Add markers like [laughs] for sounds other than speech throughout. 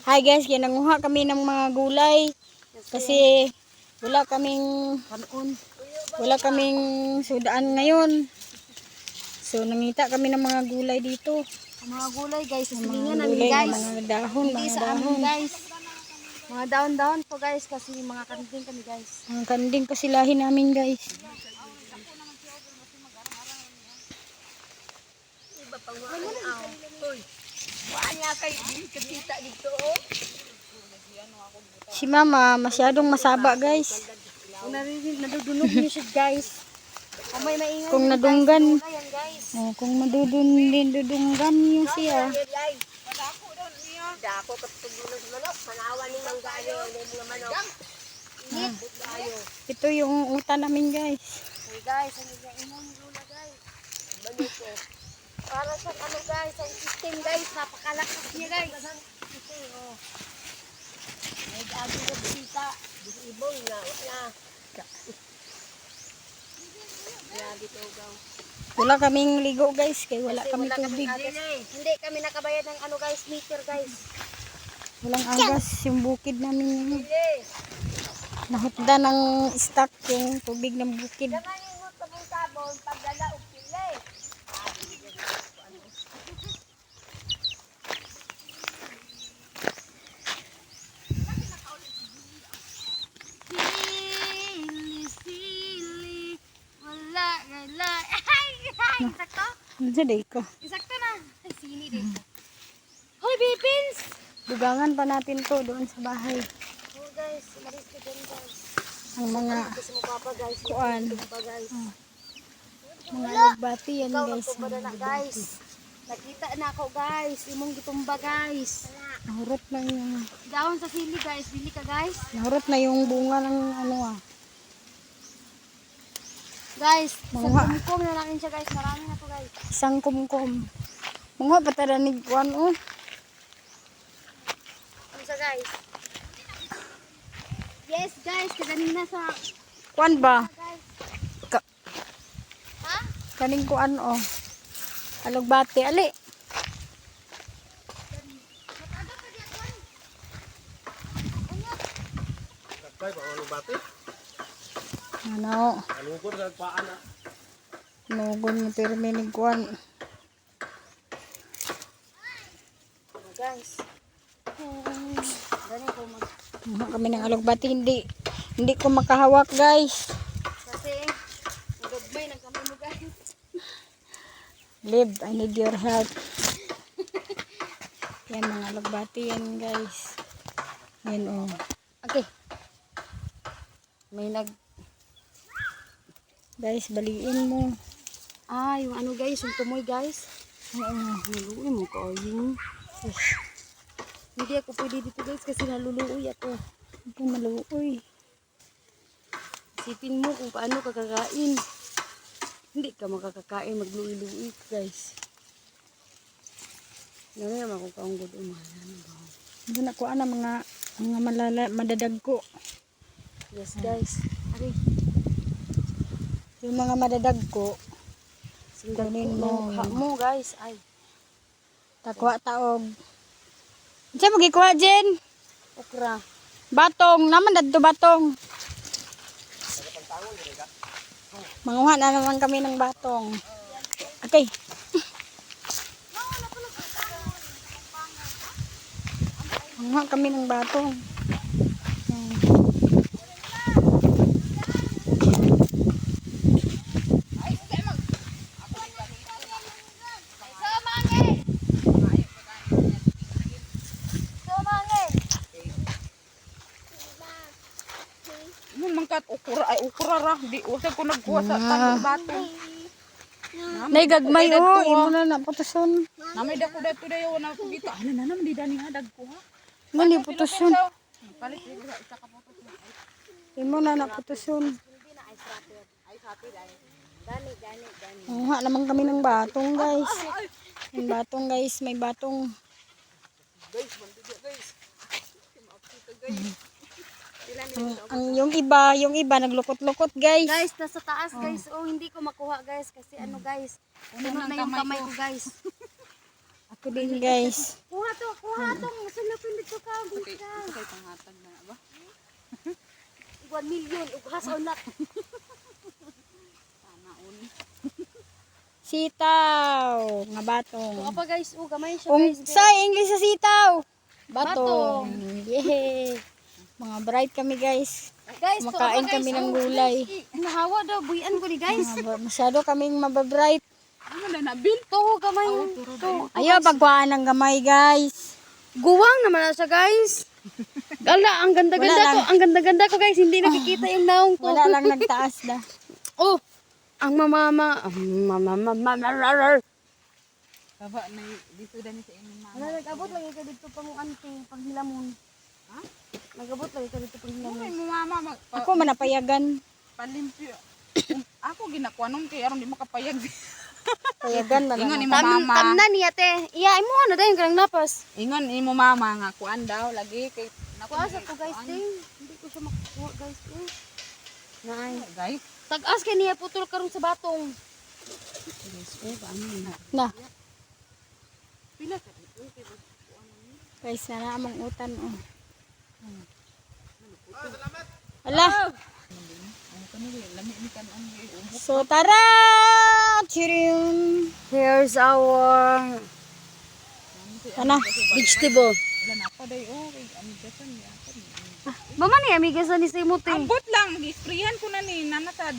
Hi guys, kaya nanguha kami ng mga gulay. Kasi wala kaming wala kaming sudaan ngayon. So nangita kami ng mga gulay dito. Ang mga gulay guys, Mga silingan namin guys. mga dahon, Hindi mga sa amin dahon. guys. Mga daon-daon po guys kasi mga kanding kami guys. Ang kanding kasilahin namin guys. Si mama masyadong masaba guys. Kung nadudunog niyo siya guys. Kung may maingay. Kung nadunggan, oh, kung madudundin dudunggan niyo siya. Dako katulog manok, panawan ni manggayo ng mga manok. Ito yung uta namin guys. Hey guys, ano yung imong guys? Balik ko. Para sa ano guys, ang system guys, napakalakas niya guys. Okay, oh. May gabi na bisita. Ibong na, na. Wala kaming ligo guys, kaya wala kami tubig. Hindi kami nakabayad ng ano guys, meter guys. Walang agas yung bukid namin yun. Nahutda ng stock yung tubig ng bukid. Naman yung sabon-sabon, pagdala o pili. Sili, sili, wala, wala. Ay, ay, sakto? Ano sa day ko? Sakto na. Ay, sili din. Hoy, Bipins! Dugangan pa natin to doon sa bahay. Oh, guys, maris ka dyan, guys. Ang mga Kasi mo papa, guys. Kuan. Tumba, guys. mga lugbati yan Ikaw, guys. nagtumba na na, guys. Nakita na ako, guys. Imong gitumba, guys. Nahurot na yung Dahon sa sili, guys. Bili ka, guys. nahurot na yung bunga ng ano ah. Guys, sa Mga- kumkum na natin siya, guys. Marami na to, guys. Isang kumkum. Mga pataranig kuan oh. Ano sa, guys? Yes, guys. Kaganin na sa... Kuan ba? Guys. Ka Ha? kaning kuan oh. Alugbati ali. Kay pa ano bati? Ano? Alugod sa paan na. Nugon ni pirmi ni kuan. Oh, guys. Gani ko mag... Kami ng alugbati hindi hindi ko makahawak guys. Kasi, nagagmay ng kamay mo, guys. Liv, I need your help. yan mga alugbati yan guys. Yan oh. Okay. May nag Guys, baliin mo. Ah, yung ano, guys. Yung tumoy, guys. Oo. Naluoy mo ko yung hindi ako pwede dito guys kasi naluluoy ako. Ito maluoy. Isipin mo kung paano ka kakain. Hindi ka makakakain magluoy-luoy guys. Kaong good umahala na ba? Ito na kuan na mga mga malala, madadag ko. Yes guys. Ari, Yung mga madadag ko, singgal Kunin mo. Ha mo guys. Ay, takwa taog. Diyan mo gikuha, Jen? okra. Batong, naman dadto batong. Manguha na naman kami ng batong. Okay. Manguha kami ng batong. Yan. Ano man kat ukura ay ukura ra di usag ko nagkuha sa Ah. tanong bato. Nay gagmay oh, imo na naputuson. Namay dako dato dayo na ko kita. Ano na naman di dani hadag ko ha. Mali putuson. Palit dito sa isa ka po. Imo na naputuson. Manguha naman kami ng batong, guys. Yung batong, guys. May batong. Ang, ang yung iba, yung iba naglukot-lukot, guys. Guys, nasa taas guys. Oh, hindi ko makuha guys kasi ano guys. Puno na yung kamay ko guys. [laughs] Ako din, guys. Kuha to, kuha to. Sulapin dito ka. Bitaw, Okay, bitaw. ito kay panghatag na ba? 1 [laughs] million. Ughas o not. Sana all. Sitaw. Nga So, batong. apa guys, oh, gamay siya guys. sa English sa sitaw. Batong. Batong. Yay. Mga bright kami guys. Guys, to, Kumakain apa, guys, kami ng oh, gulay. Nahawa daw, buyan ko ni guys. Masyado kaming mababright. Ano na nabil? To, gamay. To. Ayaw, pagkuhaan ng gamay guys. Guwang naman na siya guys. [laughs] Gala, ang ganda-ganda lang. ko. Ang ganda-ganda ko guys. Hindi nakikita yung naong ko. Wala lang [laughs] nagtaas na. Oh, ang mamama. Ang mamama. Baba na y- dito dani sa inyong mama. Wala, nag-abot lagi ka dito pang ante, pang hilamon. Ha? Nag-abot lagi ka dito hilamon. Ay mo mama mag pa, Ako manapayagan. palimpyo. [coughs] Ako ginakuha nung kay aron di makapayag. [laughs] Payagan man. Ingon lang. ni mo Tam, mama. tamnan niya te. Iya, imo ano dahil kanang napas. Ingon ni mo mama nga kuan daw lagi kay Kuha sa to guys te. Hindi ko siya makuha guys. Nay. Guys, Tag-as kay niya putol karon sa batong. Na. pila ka Guys, na among utan. Oh. Ala. Ano. So, tara! Chirim! Here's our Sana. vegetable. Ako. Mama ni amiga sa ni te. Ambot lang, gi-sprayan ko na ni nanatad.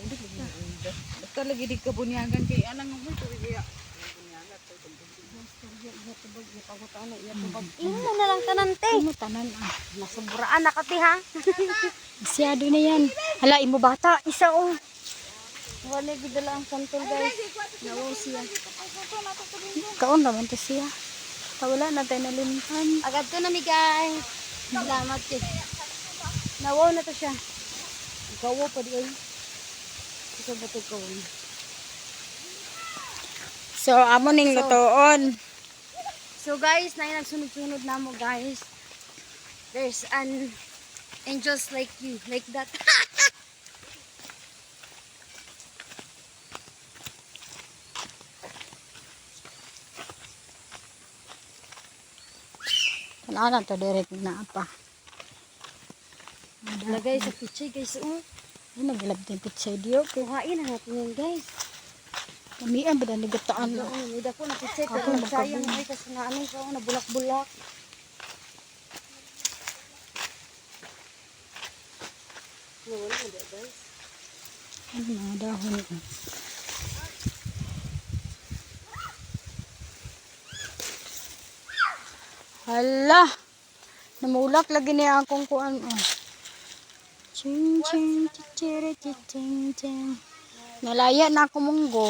Di lagi di ka bunyagan kay anang mo to iya. Imo na lang tanan te. Ano tanan ah. Nasubraan na ka te ha. [laughs] Masyado na yan. Hala, imo bata. Isa oh. Wala gidala ang santol guys. Nawo siya. Kaon naman to siya. Tawala na tayo nalimpan. Agad ko na mi guys. Salamat kay. Nawaw na to siya. Gawo pa di ay. Isa ba to gawo? So, amo ning lutoon. So guys, na nagsunod-sunod na mo guys. There's an angels like you, like that. [laughs] Ano na to direct na apa. Lagay sa pichay guys. Oh, Ay, naglab din pitsay diyo. kuhain na natin yun guys. Kamian ba na gataan Oo, na. hindi ko na pichay Ako pero na sayang magkabun. ay kasi na ano ko, na bulak-bulak. Wala na di guys. Ano mga dahon. oh. Hala. Namulak lagi niya akong kuan. Oh. Ching ching chichiri chiching ching. Nalaya na ako munggo.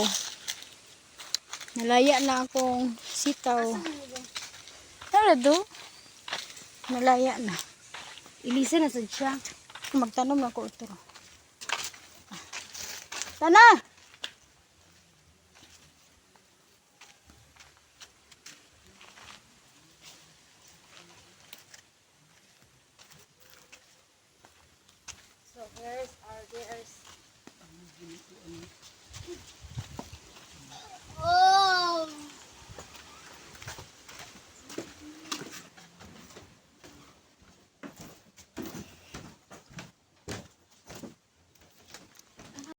Nalaya na akong sitaw. Tara do. Nalaya na. Ilisa na sad siya. Magtanom na ko ito. Tana!